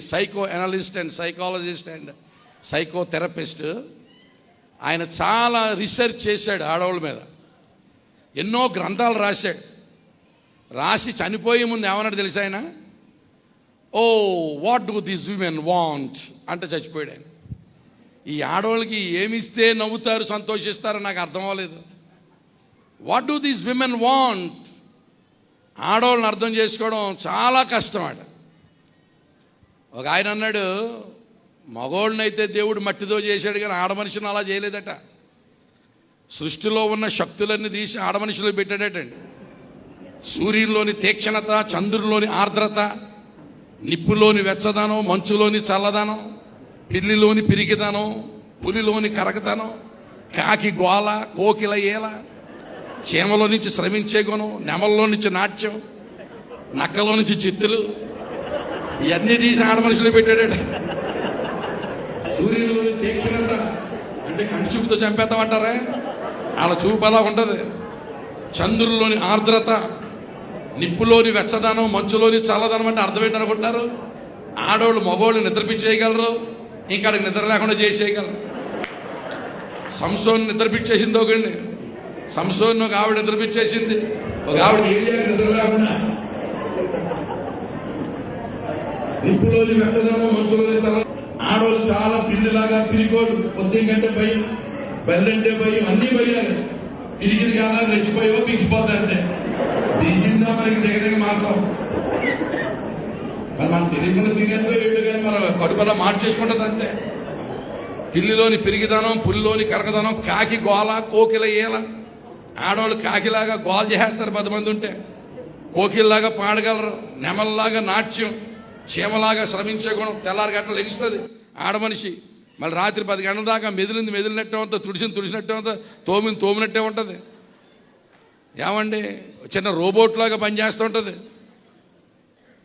Psycho analyst and psychologist and psychotherapist ఆయన చాలా research చేశాడు ఆడవాళ్ళ మీద. ఎన్నో గ్రంథాలు రాశాడు. రాసి చనిపోయే ముందు ఏమన్నాడు తెలుసా ఆయన? ఓ what do this women want అంటే చచ్చిపోయాడు ఆయన. ఈ ఆడవాళ్ళకి ఏమిస్తే నవ్వుతారు సంతోషిస్తారు నాకు అర్థం అవ్వలేదు. What do these women want ఆడవాళ్ళని అర్థం చేసుకోవడం చాలా కష్టం అట ఒక ఆయన అన్నాడు మగోళ్ళనైతే దేవుడు మట్టితో చేశాడు కానీ ఆడ అలా చేయలేదట. సృష్టిలో ఉన్న శక్తులన్నీ తీసి ఆడ పెట్టాడటండి సూర్యుల్లోని తీక్షణత చంద్రుల్లోని ఆర్ద్రత నిప్పులోని వెచ్చదనం మంచులోని చల్లదనం పిల్లిలోని పిరికిదనం పులిలోని కరకదనం కాకి గోల కోకిల ఏల చీమలో నుంచి శ్రమించే గుణం నెమల్లో నుంచి నాట్యం నక్కలో నుంచి చిత్తులు ఇవన్నీ తీసి ఆడ మనుషులు పెట్టాడట సూర్యులోని తీక్షణత అంటే కంటి చూపుతో చంపేస్తామంటారా? వాళ్ళ చూపు అలా ఉంటుంది చంద్రుల్లోని ఆర్ద్రత నిప్పులోని వెచ్చదనం మంచులోని చల్లదనం అంటే అర్థం ఏంటనుకుంటున్నారు ఆడవాళ్ళు మగవాళ్ళు నిద్రపించేయగలరు ఇంకా ఆడికి నిద్ర లేకుండా చేసేయగలరు. సంసోన్ నిద్రపించేసింది ఒకడిని సంసోన్ ఒక ఆవిడ నిద్రపించేసింది ఒక ఆవిడ ఏలియా నిద్ర లేకుండా నిప్పులోని వెచ్చదనం మంచులోని చల్ల ఆడవాళ్ళు చాలా పిల్లిలాగా పిరికోడు పొద్దున్న కంటే భయం. బెల్లంటే భయం. అన్ని భయాలు. పిరికిది కాదా రెచ్చిపోయో పిచ్చిపోతాంటే తీసిందా మనకి దగ్గర మార్చాం. మరి మనం తెలియకుండా తినేదో ఏడు కానీ మన కడుపులా మార్చేసుకుంటుంది అంతే. పిల్లిలోని పిరిగిదనం పుల్లిలోని కరకదనం కాకి గోల కోకిల ఏల. ఆడవాళ్ళు కాకిలాగా గోల చేస్తారు పది మంది ఉంటే. కోకిల్లాగా పాడగలరు. నెమల్లాగా నాట్యం. చీమలాగా శ్రమించే గుణం తెల్లారి గంటలు లెగుస్తుంది. ఆడమనిషి మళ్ళీ రాత్రి పది గంటల దాకా మెదిలింది మెదిలినట్టే ఉంటుంది తుడిసింది తుడిసినట్టే ఉంటుంది తోమింది తోమినట్టే ఉంటుంది. ఏమండి? చిన్న రోబోట్ లాగా పనిచేస్తుంటుంది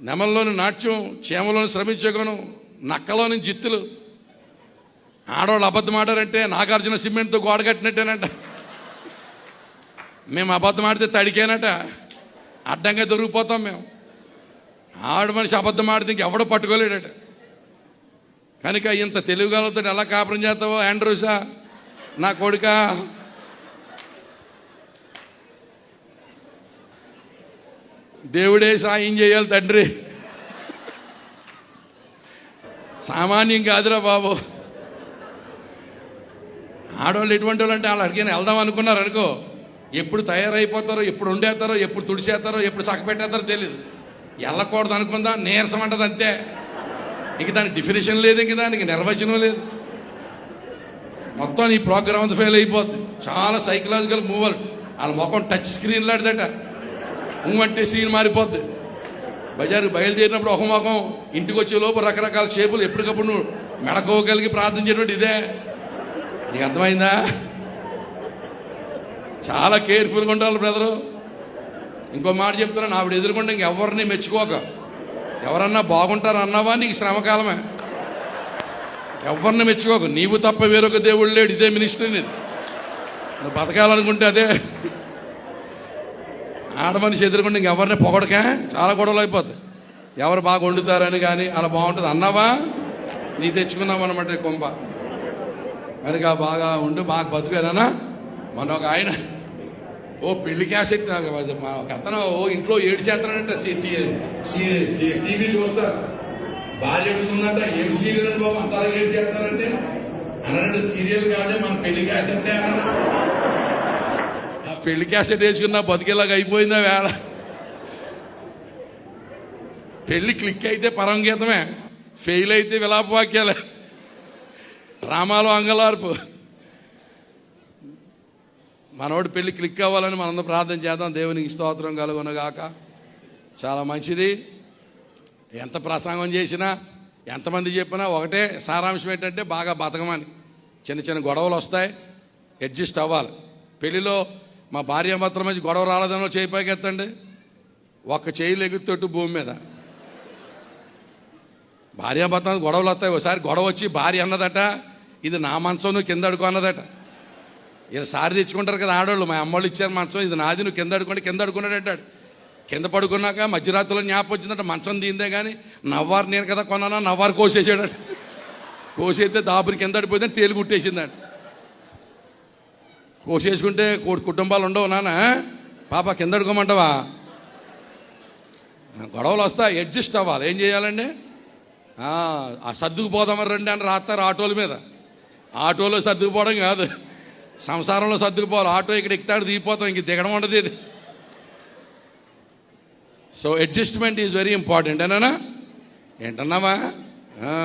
నెమల్లోని నాట్యం చీమలోని శ్రమించే గుణం నక్కలోని జిత్తులు. ఆడవాళ్ళు అబద్ధం ఆడారంటే నాగార్జున సిమెంట్తో గోడ కట్టినట్టేనంట. మేము అబద్ధం ఆడితే తడికేనట. అడ్డంగా దొరికిపోతాం మేము. ఆవిడ మనిషి అబద్ధం ఆడితే ఇంకెవడో పట్టుకోలేడట. కనుక ఇంత తెలుగుగలతో ఎలా కాపురం చేస్తావో ఆండ్రూసా? నా కొడుక. దేవుడే సాయం చేయాలి తండ్రి. సామాన్యం కాదురా బాబు. ఆడవాళ్ళు ఎటువంటి వాళ్ళు అంటే వాళ్ళు అడిగిన వెళ్దాం అనుకున్నారు అనుకో ఎప్పుడు తయారైపోతారో ఎప్పుడు ఉండేస్తారో ఎప్పుడు తుడిచేస్తారో ఎప్పుడు సగపెట్టేస్తారో తెలియదు వెళ్ళకూడదు అనుకుందా? నీరసం అంటది అంతే. ఇంక దానికి డిఫినేషన్ లేదు ఇంక దానికి నిర్వచనం లేదు. మొత్తం ఈ ప్రోగ్రామ్ అంతా ఫెయిల్ అయిపోద్ది. చాలా సైకలాజికల్ మూవర్ వాళ్ళ ముఖం టచ్ స్క్రీన్ లాంటిదట. ఊ అంటే సీన్ మారిపోద్ది. బజారు బయలుదేరినప్పుడు ఒక ముఖం ఇంటికి వచ్చే లోపు రకరకాల షేపులు ఎప్పటికప్పుడు నువ్వు మెడకోగలిగి ప్రార్థన చేయడం ఇదే. నీకు అర్థమైందా? చాలా కేర్ఫుల్గా ఉండాలి బ్రదరు ఇంకో మాట చెప్తున్నాను ఆవిడ ఎదుర్కొంటే ఇంకెవరిని మెచ్చుకోక. ఎవరన్నా బాగుంటారు అన్నావా? నీకు శ్రమకాలమే. ఎవరిని మెచ్చుకోకు. నీవు తప్ప వేరొక దేవుడు లేడు ఇదే మినిస్ట్రీ నీది. నువ్వు బతకాలనుకుంటే అదే. ఆడ మనిషి ఎదుర్కొంటే ఇంకెవరిని పొగడకా? చాలా గొడవలు అయిపోతాయి. ఎవరు బాగా వండుతారని కానీ అలా బాగుంటుంది. అన్నావా? నీ తెచ్చుకున్నావు అనమాట కొంప. కనుక బాగా ఉండు బాగా బతుకేనా మన ఒక ఆయన ఓ పెళ్ళి క్యాసెట్ నాకు మా అతను ఓ ఇంట్లో ఏడు చేస్తానంట టీవీ చూస్తా. భార్య అడుగుతుందంట ఏం సీరియల్ అండి బాబు అంతా ఏడు చేస్తారంటే అన్నారంటే సీరియల్ కాదే మన పెళ్ళి క్యాసెట్ ఆ పెళ్ళి క్యాసెట్ వేసుకున్నా బతికేలాగా అయిపోయిందా వేళ? పెళ్ళి క్లిక్ అయితే పరంగీతమే. ఫెయిల్ అయితే విలాపవాక్యాలే. డ్రామాలో అంగలార్పు. మనోడు పెళ్ళి క్లిక్ అవ్వాలని మనందరం ప్రార్థన చేద్దాం. దేవునికి స్తోత్రం కలుగునగాక. చాలా మంచిది. ఎంత ప్రసంగం చేసినా ఎంతమంది చెప్పినా ఒకటే సారాంశం ఏంటంటే బాగా బతకమని. చిన్న చిన్న గొడవలు వస్తాయి. అడ్జస్ట్ అవ్వాలి. పెళ్ళిలో మా భార్య మాత్రం మంచి గొడవ రాలేదనో చేయి పైకెత్తండి. ఒక్క చేయి లెగుతొట్టు భూమి మీద. భార్యాభర్త గొడవలు వస్తాయి. ఒకసారి గొడవ వచ్చి భార్య అన్నదట ఇది నా మంచం నువ్వు కింద అన్నదట. ఈయన సారి తెచ్చుకుంటారు కదా ఆడవాళ్ళు మా అమ్మోళ్ళు ఇచ్చారు మంచం. ఇది నాది నువ్వు కింద అడుకుంటే కింద అడుకున్నాడు అంటాడు. కింద పడుకున్నాక మధ్యరాత్రిలో జ్ఞాపకం వచ్చిందంటే మంచం దీందే కానీ నవ్వారు నేను కదా కొన్నానా? నవ్వారు కోసేసాడు కోసేస్తే దాపుని కింద అడిపోతే తేలు కుట్టేసిందంట కోసేసుకుంటే కోటి కుటుంబాలు ఉండవు నాన్న. పాప కింద అడుకోమంటావా గొడవలు వస్తాయి అడ్జస్ట్ అవ్వాలి. ఏం చేయాలండి? సర్దుకుపోదామని రండి అని రాస్తారు ఆటోల మీద. ఆటోలో సర్దుకుపోవడం కాదు. సంసారంలో సర్దుకుపోవాలి. ఆటో ఇక్కడ ఎక్కుతాడు దిగిపోతాం. ఇంక దిగడం ఉండదు ఇది. So adjustment is very important అనా ఏంటన్నావా?